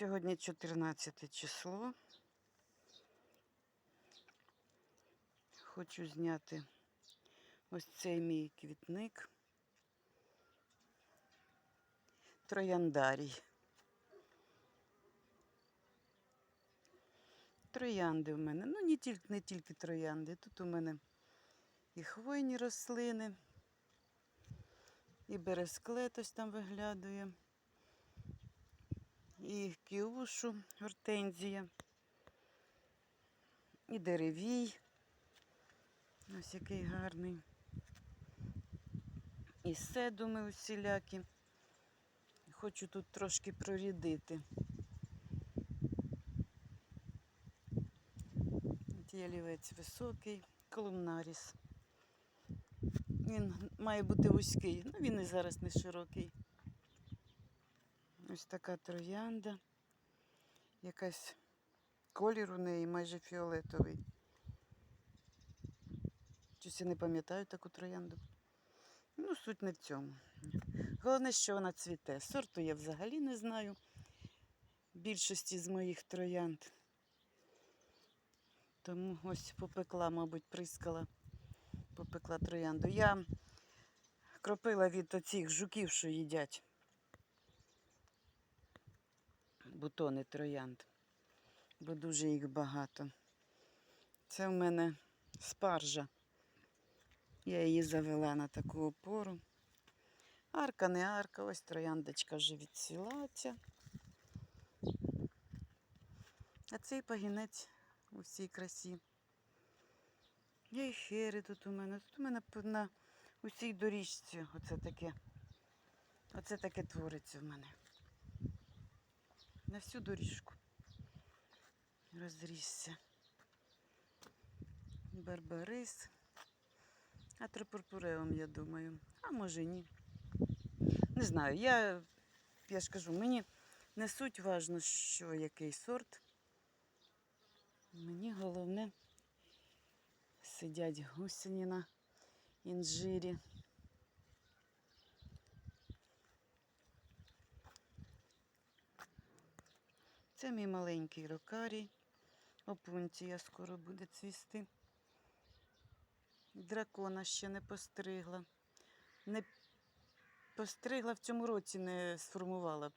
Сьогодні 14 число. Хочу зняти ось цей мій квітник. Трояндарій. Троянди в мене. Ну, не тільки, не тільки троянди. Тут у мене і хвойні рослини, і бересклет ось там виглядує, і кіушу гортензія, і деревій. Ось який гарний. І седуми усілякі. Хочу тут трошки прорідити. Ялівець високий, колумнаріс. Він має бути вузький, ну він і зараз не широкий. Ось така троянда. Якась колір у неї майже фіолетовий. Щось я не пам'ятаю таку троянду. Ну, суть не в цьому. Головне, що вона цвіте. Сорту я взагалі не знаю. Більшості з моїх троянд. Тому ось попекла, мабуть, прискала, попекла троянду. Я кропила від оцих жуків, що їдять. Бутони троянд, бо дуже їх багато. Це в мене спаржа. Я її завела на таку опору. Арка не арка, ось трояндочка вже відцвіла ця. А цей пагінець у всій красі. Є і хери тут у мене. Тут у мене на усій доріжці оце таке. Оце таке твориться в мене. На всю доріжку. Розрісся. Барбарис. А трипурпуреум, я думаю. А може ні. Не знаю. Я, я ж кажу, мені не суть важно, що який сорт. Мені головне сидять гусені на інжирі. Це мій маленький рокарій. Опунція скоро буде цвісти. Дракона ще не постригла. Не постригла в цьому році, не сформувала.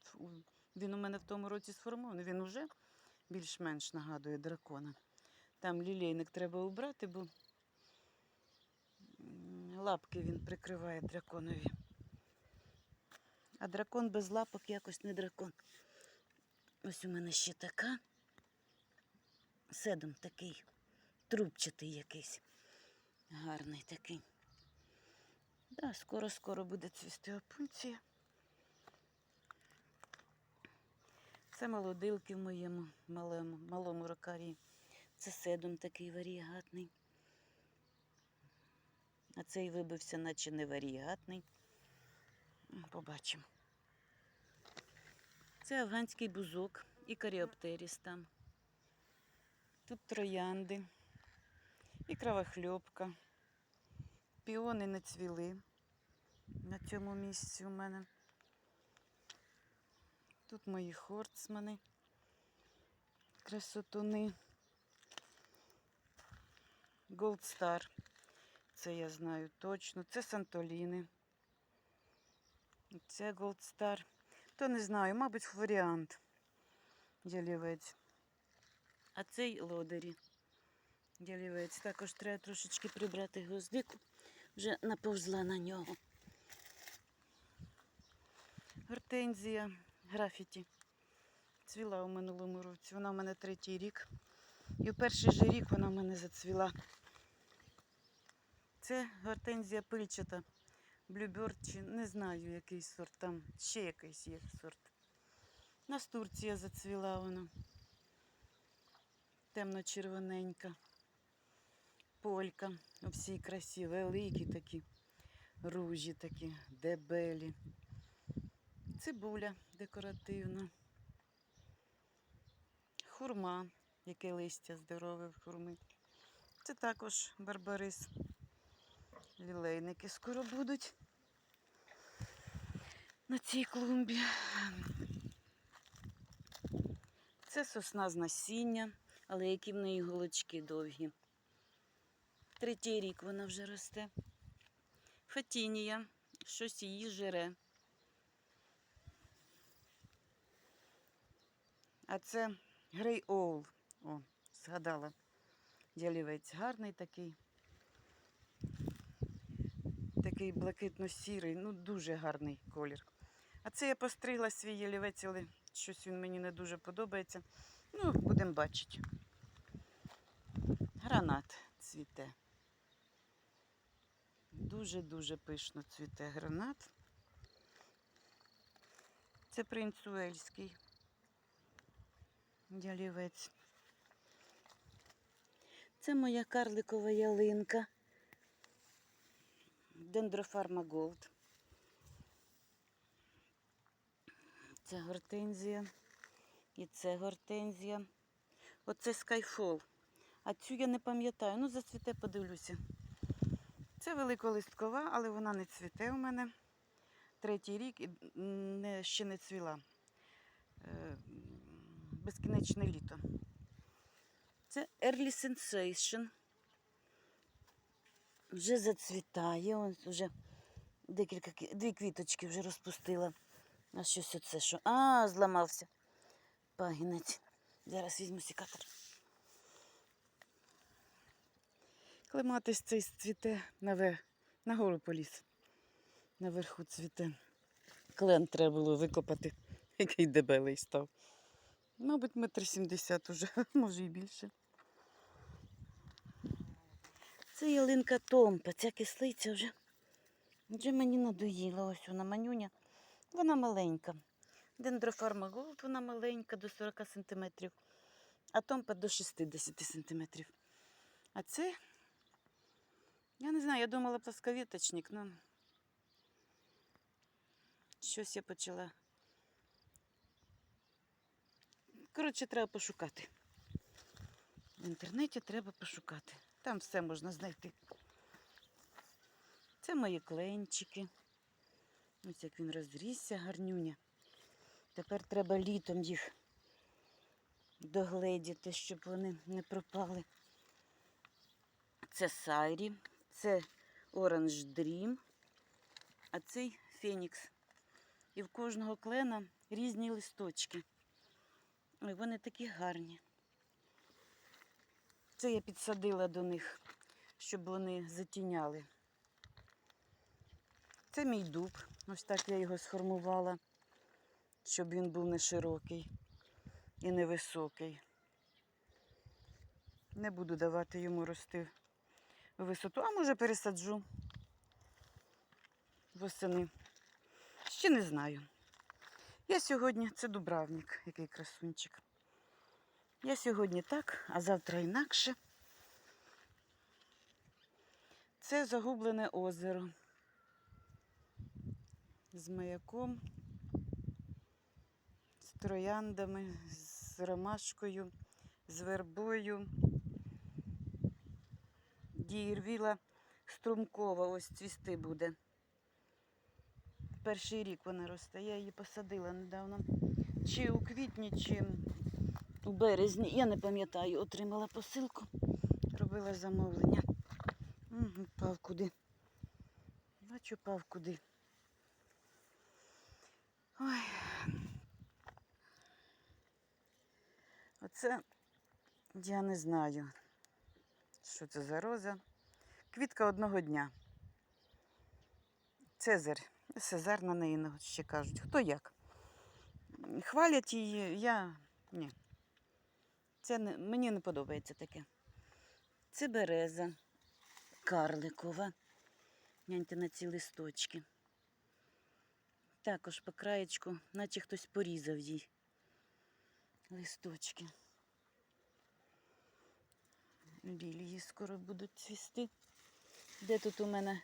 Він у мене в тому році сформований. Він уже більш-менш нагадує дракона. Там лілейник треба убрати, бо лапки він прикриває драконові. А дракон без лапок якось не дракон. Ось у мене ще така. Седом такий, трубчатий якийсь. Гарний такий. Да, скоро-скоро буде цвісти опунція. Це молодилки в моєму малому, малому рокарі. Це седум такий варієгатний. А цей вибився, наче не варієгатний. Побачимо. Це афганський бузок і каріоптеріс там. Тут троянди і кровохльопка. Піони не цвіли на цьому місці у мене. Тут мої хорцмани, красотуни. Star. Це я знаю точно. Це Сантоліни. Це Gold То не знаю, мабуть, варіант. Ялівець. А цей лодері. Ялівець. Також треба трошечки прибрати гвоздику. Вже наповзла на нього. Гортензія графіті. Цвіла у минулому році. Вона в мене третій рік. І в перший же рік вона в мене зацвіла. Це гортензія пильчата. Блюберт чи не знаю, який сорт. Там ще якийсь є сорт. Настурція зацвіла вона. Темно-червоненька. Полька у всій красі, великі такі, ружі такі, дебелі. Цибуля декоративна. Хурма, яке листя здорове в хурми. Це також барбарис. Лілейники скоро будуть на цій клумбі. Це сосна з насіння, але які в неї голочки довгі. Третій рік вона вже росте. Фатінія, щось її жире. А це Грей Оул. О, згадала. Дялівець гарний такий. Такий блакитно-сірий, ну дуже гарний колір. А це я постригла свій ялівець, але щось він мені не дуже подобається. Ну, будемо бачити. Гранат цвіте. Дуже-дуже пишно цвіте гранат. Це принц Уельський. Ялівець. Це моя карликова ялинка. Дендрофарма Голд. Це гортензія. І це гортензія. Оце скайфол. А цю я не пам'ятаю. Ну, зацвіте, подивлюся. Це великолисткова, але вона не цвіте у мене. Третій рік і не, ще не цвіла. Е, Безкінечне літо. Це Early Sensation. Вже зацвітає. Ось вже декілька дві квіточки вже розпустила. А щось оце що? А, зламався. Пагінець. Зараз візьму сікатор. Клематис цей цвіте навер... нагору поліз. Наверху цвіте. Клен треба було викопати, який дебелий став. Мабуть, метр сімдесят уже, може і більше. Це ялинка Томпа, ця кислиця вже. Вже мені надоїла. Ось вона манюня. Вона маленька. Дендрофарма Голд, вона маленька до 40 см, а Томпа до 60 см. А це, я не знаю, я думала плосковіточник, ну щось я почала. Коротше, треба пошукати. В інтернеті треба пошукати. Там все можна знайти. Це мої кленчики. Ось як він розрісся, гарнюня. Тепер треба літом їх догледіти, щоб вони не пропали. Це Сайрі, це Orange Dream, а цей Фенікс. І в кожного клена різні листочки. Ой, вони такі гарні. Це я підсадила до них, щоб вони затіняли. Це мій дуб. Ось так я його сформувала, щоб він був не широкий і невисокий. Не буду давати йому рости в висоту, а може пересаджу восени. Ще не знаю. Я сьогодні, це дубравник, який красунчик. Я сьогодні так, а завтра інакше. Це загублене озеро з маяком, з трояндами, з ромашкою, з вербою. Дієрвіла струмкова, ось цвісти буде. Перший рік вона росте. Я її посадила недавно. Чи у квітні, чи у березні. Я не пам'ятаю, отримала посилку, робила замовлення. Угу, пав куди. Бачу, пав куди. Ой. Оце я не знаю, що це за роза. Квітка одного дня. Цезарь. Сезар на неї ще кажуть. Хто як? Хвалять її, я. Це не, мені не подобається таке. Це береза карликова. Гляньте на ці листочки. Також по краєчку, наче хтось порізав їй листочки. Лілії скоро будуть цвісти. Де тут у мене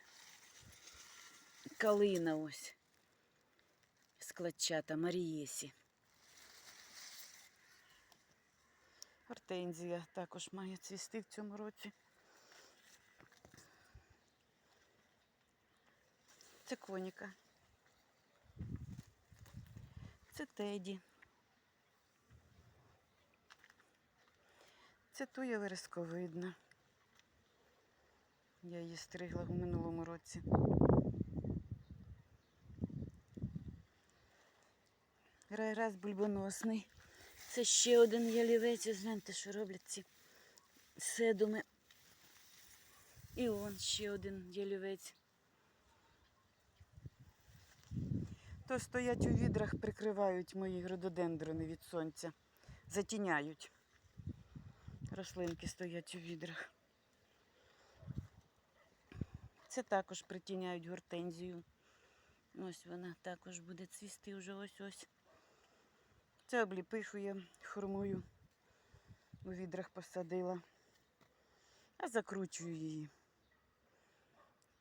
калина ось складчата Марієсі. Гортензія також має цвісти в цьому році. Це коніка. Це теді. Це туя вересковидна. Я її стригла в минулому році. Райраз бульбоносний. Це ще один ялівець. Ось Гляньте, що роблять ці седуми. І он ще один ялівець. То стоять у відрах, прикривають мої рододендрони від сонця. Затіняють. Рослинки стоять у відрах. Це також притіняють гортензію. Ось вона також буде цвісти вже ось-ось. Це обліпишу я хурмою. У відрах посадила. А закручую її.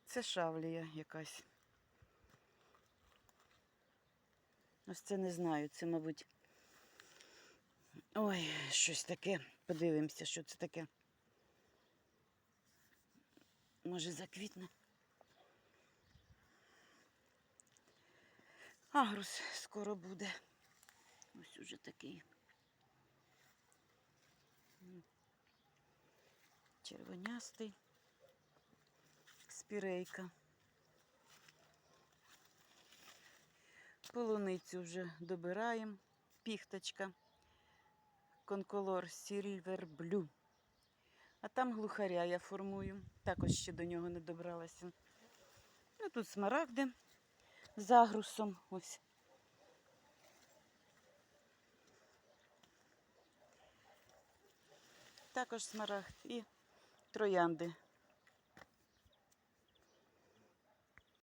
Це шавлія якась. Ось це не знаю. Це, мабуть. Ой, щось таке. Подивимося, що це таке. Може заквітне. Агрус скоро буде. Ось уже такий. Червонястий. Спірейка. Полуницю вже добираємо. Піхточка. Конколор Silver Blue. А там глухаря я формую. Також ще до нього не добралася. Ну, тут смарагди з агрусом. Ось. Також смарагд і троянди